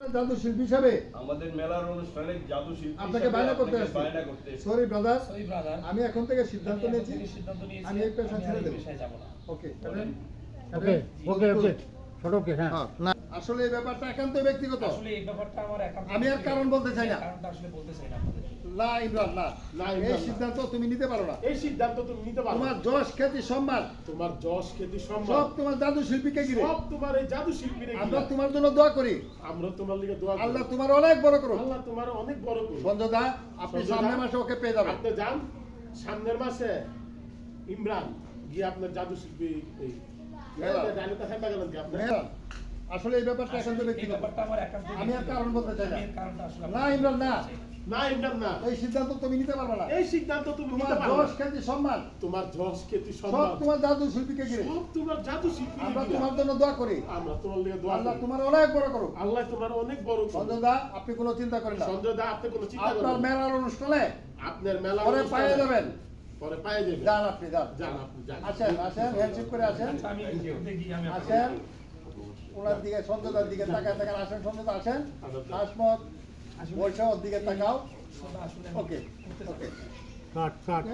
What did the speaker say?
জাদু শিল্পী হিসাবে আমাদের মেলার অনুষ্ঠানে জাদু শিল্পী আপনাকে বায়না করতে আসছি। বায়না করতে। সরি ব্রাদার সরি ব্রাদার আমি এখন থেকে সিদ্ধান্ত নিয়েছি। সিদ্ধান্ত নিয়েছি আমি এই পেশা আর ছেড়ে দেব। ওকে ওকে ওকে ওকে ছোট ওকে হ্যাঁ। না। আসলে এই ব্যাপারটা একান্ত ব্যক্তিগত। আসলে এই ব্যাপারটা আমার একান্ত আমি আর কারণ বলতে চাই না। কারণটা আসলে বলতে চাই না আপনাদের। ইমরান না না, এই সিদ্ধান্ত তুমি নিতে পারো না। এই সিদ্ধান্ত তুমি নিতে পারো তোমার যশ খ্যাতি সম্মান। তোমার যশ খ্যাতি সম্মান। সব তোমার জাদু শিল্পীকে ঘিরে। সব তোমার এই জাদু শিল্পীর আমরা তোমার জন্য দোয়া করি। আমরা তোমার লিগে দোয়া করি। আল্লাহ তোমার অনেক বড় করুন আল্লাহ তোমার অনেক বড় করুন সঞ্জদা আপনি সামনের মাসে ওকে পেয়ে যাবেন। আপনি যান। সামনের মাসে ইমরান গিয়ে আপনার জাদু শিল্পী এই ডায়লগটা হেঁটে গেলেন কি আপনি আসলে এই ব্যাপারটা একান্ত ব্যক্তিগত। ব্যাপারটা আমার একান্ত আমি আর কারণ বলতে চাই না। আমি এর কারণটা আসলে না ইমরান না। চাই। না ইমরান না। এই সিদ্ধান্ত তুমি নিতে পারবে না। এই সিদ্ধান্ত তুমি তোমার নিতে পারো না। খ্যাতি সম্মান। তোমার যশ খ্যাতি সব সম্মান। তোমার জাদু শিল্পীকে ঘিরে। সব তোমার জাদু শিল্পী আমরা তোমার জন্য দোয়া করি। আমরা তোমার লিগে দোয়া আল্লাহ তোমার অনেক বড় করুক। আল্লাহ তোমার অনেক বড় করুন সঞ্জদা আপনি কোনো চিন্তা করেন না। সঞ্জয় দা আপনি কোনো চিন্তা আপনার করবেন না। মেলার অনুষ্ঠানে আপনার মেলা পরে পায়ে যাবেন। পরে পায়ে যাবেন। যান আপনি যান। যান আপনি যান। আসেন আসেন হ্যান্ডশেক করে আসেন। আচ্ছা আমি দেখি আমি আসেন। ওনার দিকে সঞ্জদার দিকে তাকায় তাকান আসেন সঞ্জদা আসেন। আসমত বৈশাখ দিকে তাকাও। ওকে ওকে কাট কাট.